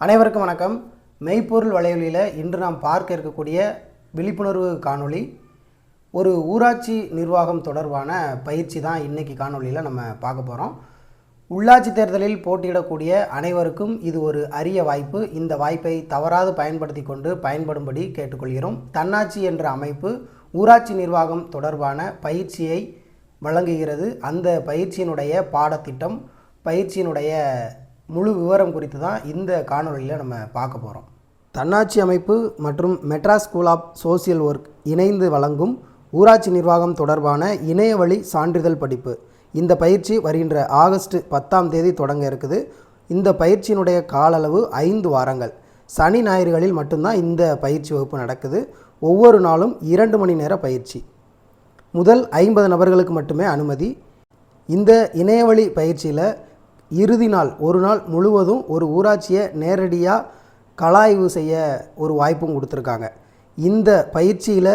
அனைவருக்கும் வணக்கம். மெய்ப்பொருள் வலையொலியில் இன்று நாம் பார்க்க இருக்கக்கூடிய விழிப்புணர்வு காணொளி. ஒரு ஊராட்சி நிர்வாகம் தொடர்பான பயிற்சி தான் இன்றைக்கி காணொளியில் நம்ம பார்க்க போகிறோம் உள்ளாட்சி தேர்தலில் போட்டியிடக்கூடிய அனைவருக்கும் இது ஒரு அரிய வாய்ப்பு. இந்த வாய்ப்பை தவறாது பயன்படுத்தி கொண்டு பயன்படும்படி கேட்டுக்கொள்கிறோம். தன்னாட்சி என்ற அமைப்பு ஊராட்சி நிர்வாகம் தொடர்பான பயிற்சியை வழங்குகிறது. அந்த பயிற்சியினுடைய பாடத்திட்டம் பயிற்சியினுடைய முழு விவரம் குறித்து தான் இந்த காணொளியில் நம்ம பார்க்க போகிறோம் தன்னாட்சி அமைப்பு மற்றும் Madras school of social work இணைந்து வழங்கும் ஊராட்சி நிர்வாகம் தொடர்பான இணையவழி சான்றிதழ் படிப்பு. இந்த பயிற்சி வருகின்ற ஆகஸ்ட் பத்தாம் தேதி தொடங்க இருக்குது. இந்த பயிற்சியினுடைய கால அளவு ஐந்து வாரங்கள். சனி ஞாயிறுகளில் மட்டும்தான் இந்த பயிற்சி வகுப்பு நடக்குது. ஒவ்வொரு நாளும் இரண்டு மணி நேர பயிற்சி. முதல் ஐம்பது நபர்களுக்கு மட்டுமே அனுமதி. இந்த இணையவழி பயிற்சியில் இறுதி நாள் ஒரு நாள் முழுவதும் ஒரு ஊராட்சியை நேரடியாக கலாய்வு செய்ய ஒரு வாய்ப்பும் கொடுத்துருக்காங்க. இந்த பயிற்சியில்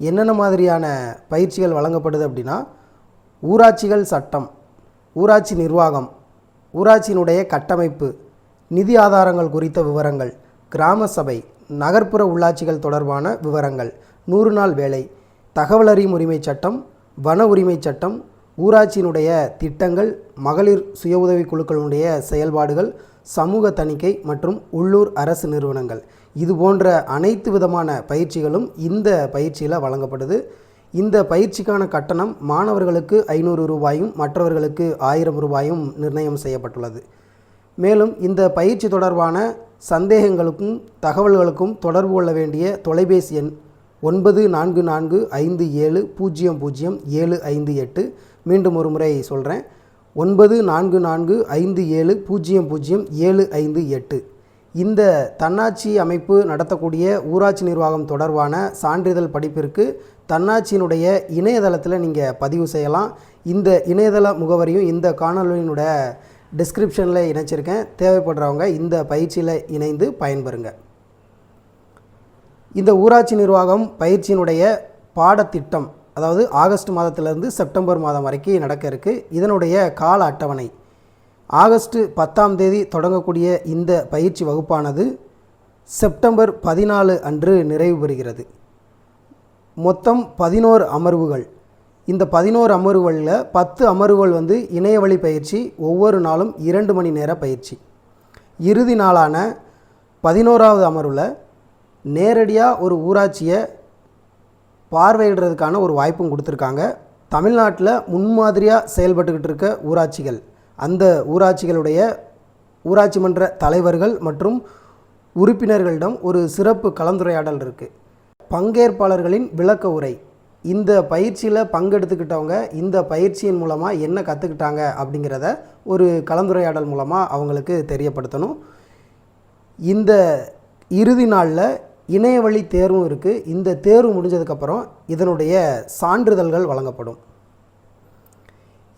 என்னென்ன மாதிரியான பயிற்சிகள் வழங்கப்படுது அப்படின்னா ஊராட்சிகள் சட்டம் ஊராட்சி நிர்வாகம் ஊராட்சியினுடைய கட்டமைப்பு நிதி ஆதாரங்கள் குறித்த விவரங்கள் கிராம சபை நகர்ப்புற உள்ளாட்சிகள் தொடர்பான விவரங்கள் நூறு நாள் வேலை தகவல் அறியும் உரிமை சட்டம் வன உரிமை சட்டம் ஊராட்சியினுடைய திட்டங்கள் மகளிர் சுய உதவி குழுக்களுடைய செயல்பாடுகள் சமூக தணிக்கை மற்றும் உள்ளூர் அரசு நிறுவனங்கள். இது போன்ற அனைத்து விதமான பயிற்சிகளும் இந்த பயிற்சியில் வழங்கப்படுது. இந்த பயிற்சிக்கான கட்டணம் மாணவர்களுக்கு ஐநூறு ரூபாயும் மற்றவர்களுக்கு ஆயிரம் ரூபாயும் நிர்ணயம் செய்யப்பட்டுள்ளது. மேலும் இந்த பயிற்சி தொடர்பான சந்தேகங்களுக்கும் தகவல்களுக்கும் தொடர்பு கொள்ள வேண்டிய தொலைபேசி எண் ஒன்பது நான்கு நான்கு ஐந்து ஏழு பூஜ்ஜியம் பூஜ்ஜியம் ஏழு ஐந்து எட்டு மீண்டும் ஒரு முறை சொல்கிறேன் ஒன்பது நான்கு நான்கு ஐந்து ஏழு பூஜ்ஜியம் பூஜ்ஜியம் ஏழு ஐந்து எட்டு. இந்த தன்னாட்சி அமைப்பு நடத்தக்கூடிய ஊராட்சி நிர்வாகம் தொடர்பான சான்றிதழ் படிப்பிற்கு தன்னாட்சியினுடைய இணையதளத்தில் நீங்கள் பதிவு செய்யலாம். இந்த இணையதள முகவரியும் இந்த காணொலியினோட டிஸ்கிரிப்ஷனில் இணைச்சிருக்கேன். தேவைப்படுறவங்க இந்த பயிற்சியில் இணைந்து பயன்பெறுங்க. இந்த ஊராட்சி நிர்வாகம் பயிற்சியினுடைய பாடத்திட்டம் அதாவது ஆகஸ்ட் மாதத்திலிருந்து செப்டம்பர் மாதம் வரைக்கும் நடக்க இருக்குது இதனுடைய கால அட்டவணை. ஆகஸ்ட் பத்தாம் தேதி தொடங்கக்கூடிய இந்த பயிற்சி வகுப்பானது செப்டம்பர் பதினாலு அன்று நிறைவு பெறுகிறது. மொத்தம் பதினோரு அமர்வுகள். இந்த பதினோரு அமர்வுகளில் பத்து அமர்வுகள் வந்து இணையவழி பயிற்சி ஒவ்வொரு நாளும் இரண்டு மணி நேர பயிற்சி. இறுதி நாளான பதினோராவது அமர்வில் நேரடியாக ஒரு ஊராட்சியை பார்வையிடுறதுக்கான ஒரு வாய்ப்பும் கொடுத்துருக்காங்க. தமிழ்நாட்டில் முன்மாதிரியாக செயல்பட்டுக்கிட்டு இருக்க ஊராட்சிகள் அந்த ஊராட்சிகளுடைய ஊராட்சி மன்ற தலைவர்கள் மற்றும் உறுப்பினர்களிடம் ஒரு சிறப்பு கலந்துரையாடல் இருக்குது பங்கேற்பாளர்களின் விளக்க உரை இந்த பயிற்சியில் பங்கெடுத்துக்கிட்டவங்க இந்த பயிற்சியின் மூலமாக என்ன கற்றுக்கிட்டாங்க அப்படிங்கிறத ஒரு கலந்துரையாடல் மூலமாக அவங்களுக்கு தெரியப்படுத்தணும். இந்த இறுதி நாளில் இணையவழி தேர்வும் இருக்குது இந்த தேர்வு முடிஞ்சதுக்கப்புறம் இதனுடைய சான்றிதழ்கள் வழங்கப்படும்.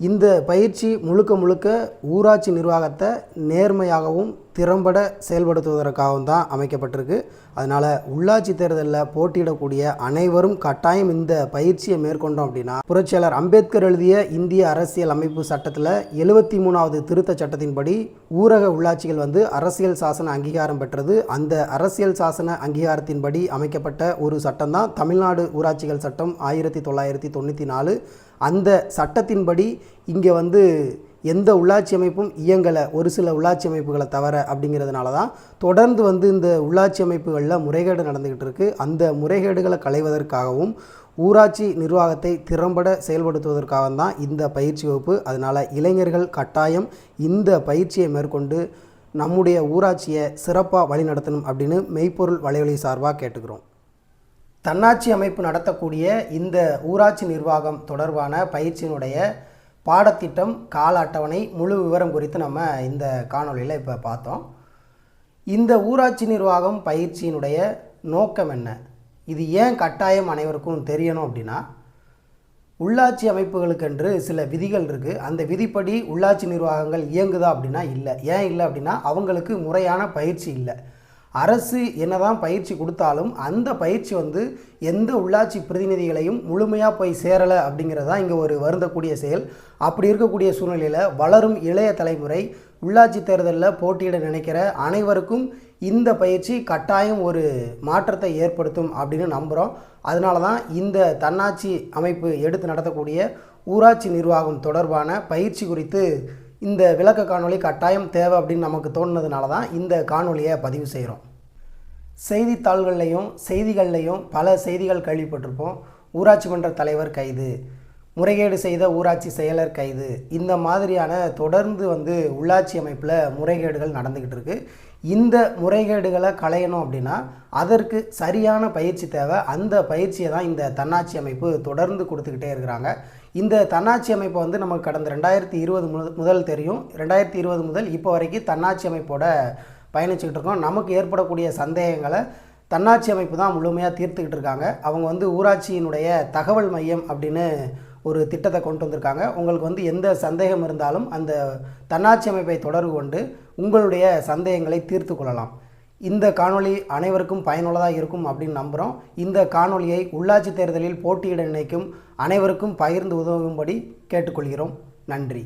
இந்த பயிற்சி முழுக்க முழுக்க ஊராட்சி நிர்வாகத்தை நேர்மையாகவும் திறம்பட செயல்படுத்துவதற்காகவும் தான் அமைக்கப்பட்டிருக்கு. அதனால் உள்ளாட்சி தேர்தலில் போட்டியிடக்கூடிய அனைவரும் கட்டாயம் இந்த பயிற்சியை மேற்கொண்டோம் அப்படின்னா புரட்சியாளர் அம்பேத்கர் எழுதிய இந்திய அரசியல் அமைப்பு சட்டத்தில் எழுபத்தி மூணாவது திருத்த சட்டத்தின்படி ஊரக உள்ளாட்சிகள் வந்து அரசியல் சாசன அங்கீகாரம் பெற்றது. அந்த அரசியல் சாசன அங்கீகாரத்தின்படி அமைக்கப்பட்ட ஒரு சட்டம் தான் தமிழ்நாடு ஊராட்சிகள் சட்டம் ஆயிரத்தி தொள்ளாயிரத்தி தொண்ணூற்றி நாலு. அந்த சட்டத்தின்படி இங்கே வந்து எந்த உள்ளாட்சி அமைப்பும் இயங்கலை ஒரு சில உள்ளாட்சி அமைப்புகளை தவிர அப்படிங்கிறதுனால தான் தொடர்ந்து வந்து இந்த உள்ளாட்சி அமைப்புகளில் முறைகேடு நடந்துக்கிட்டு இருக்குது அந்த முறைகேடுகளை களைவதற்காகவும் ஊராட்சி நிர்வாகத்தை திறம்பட செயல்படுத்துவதற்காக தான் இந்த பயிற்சி வகுப்பு. அதனால் இளைஞர்கள் கட்டாயம் இந்த பயிற்சியை மேற்கொண்டு நம்முடைய ஊராட்சியை சிறப்பாக வழிநடத்தணும் அப்படின்னு மெய்ப்பொருள் வலைவலி சார்பாக கேட்டுக்கிறோம். தன்னாட்சி அமைப்பு நடத்தக்கூடிய இந்த ஊராட்சி நிர்வாகம் தொடர்பான பயிற்சியினுடைய பாடத்திட்டம் கால அட்டவணை முழு விவரம் குறித்து நம்ம இந்த காணொளியில் இப்போ பார்த்தோம். இந்த ஊராட்சி நிர்வாகம் பயிற்சியினுடைய நோக்கம் என்ன? இது ஏன் கட்டாயம் அனைவருக்கும் தெரியணும் அப்படின்னா உள்ளாட்சி அமைப்புகளுக்கென்று சில விதிகள் இருக்குது அந்த விதிப்படி உள்ளாட்சி நிர்வாகங்கள் இயங்குதா அப்படின்னா இல்லை. ஏன் இல்லை அப்படின்னா அவங்களுக்கு முறையான பயிற்சி இல்லை. அரசு என்னதான் பயிற்சி கொடுத்தாலும் அந்த பயிற்சி வந்து எந்த உள்ளாட்சி பிரதிநிதிகளையும் முழுமையாக போய் சேரலை அப்படிங்கிறது தான் இங்கே ஒரு வருந்தக்கூடிய செயல். அப்படி இருக்கக்கூடிய சூழ்நிலையில் வளரும் இளைய தலைமுறை உள்ளாட்சி தேர்தலில் போட்டியிட நினைக்கிற அனைவருக்கும் இந்த பயிற்சி கட்டாயம் ஒரு மாற்றத்தை ஏற்படுத்தும் அப்படின்னு நம்புகிறோம் அதனால தான் இந்த தன்னாட்சி அமைப்பு எடுத்து நடத்தக்கூடிய ஊராட்சி நிர்வாகம் தொடர்பான பயிற்சி குறித்து இந்த விளக்க காணொளி கட்டாயம் தேவை அப்படின்னு நமக்கு தோணுனதுனால தான் இந்த காணொலியை பதிவு செய்கிறோம் செய்தித்தாள்கள்லையும் செய்திகள்லையும் பல செய்திகள் கேள்விப்பட்டிருப்போம். ஊராட்சி மன்ற தலைவர் கைது முறைகேடு செய்த ஊராட்சி செயலர் கைது இந்த மாதிரியான தொடர்ந்து வந்து உள்ளாட்சி அமைப்பில் முறைகேடுகள் நடந்துக்கிட்டு இருக்குது இந்த முறைகேடுகளை களையணும் அப்படின்னா அதற்கு சரியான பயிற்சி தேவை. அந்த பயிற்சியை தான் இந்த தன்னாட்சி அமைப்பு தொடர்ந்து கொடுத்துக்கிட்டே இருக்கிறாங்க. இந்த தன்னாட்சி அமைப்பை வந்து நமக்கு கடந்த ரெண்டாயிரத்தி இருபது முதல் தெரியும். ரெண்டாயிரத்தி இருபது முதல் இப்போ வரைக்கும் தன்னாட்சி அமைப்போட பயணிச்சுக்கிட்டு இருக்கோம். நமக்கு ஏற்படக்கூடிய சந்தேகங்களை தன்னாட்சி அமைப்பு தான் முழுமையாக தீர்த்துக்கிட்டு இருக்காங்க. அவங்க வந்து ஊராட்சியினுடைய தகவல் மையம் அப்படின்னு ஒரு திட்டத்தை கொண்டு வந்திருக்காங்க. உங்களுக்கு வந்து எந்த சந்தேகம் இருந்தாலும் அந்த தன்னாட்சி அமைப்பை தொடர்பு கொண்டு உங்களுடைய சந்தேகங்களை தீர்த்து கொள்ளலாம். இந்த காணொளி அனைவருக்கும் பயனுள்ளதாக இருக்கும் அப்படின்னு நம்புகிறோம் இந்த காணொளியை உள்ளாட்சி தேர்தலில் போட்டியிட நினைக்கும் அனைவருக்கும் பகிர்ந்து உதவும்படி கேட்டுக்கொள்கிறோம். நன்றி.